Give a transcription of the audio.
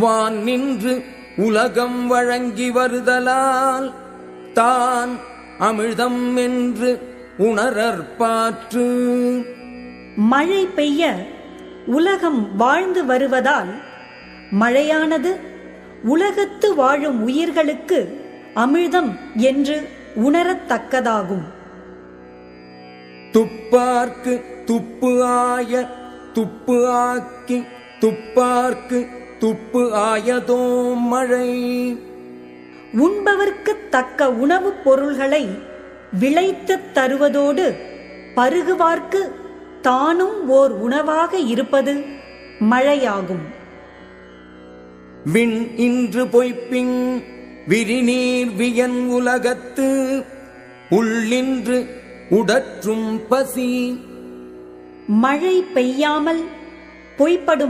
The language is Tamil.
வான் நின்று உலகம் வழங்கி வருதலால் தான் அமிழ்தம் என்று உணரற்பாற்று மழை பெய்ய உலகம் வாழ்ந்து வருவதால் மழையானது உலகத்து வாழும் உயிர்களுக்கு அமிழ்தம் என்று உணரத்தக்கதாகும். துப்பார்க்கு துப்பு ஆய துப்பு ஆக்கி துப்பார்க்கு துப்பு ஆயதோ மழை. உண்பவர்க்குத் தக்க உணவுப் பொருள்களை விளைத்துத் தருவதோடு பருகுவார்க்கு தானும் ஓர் உணவாக இருப்பது மழையாகும். விண் இன்று பொய்ப்பிங் விரிநீர் வியன் உலகத்து உள்ளின்று உடற்றும் பசி. மழை பெய்யாமல் பொய்ப்படும்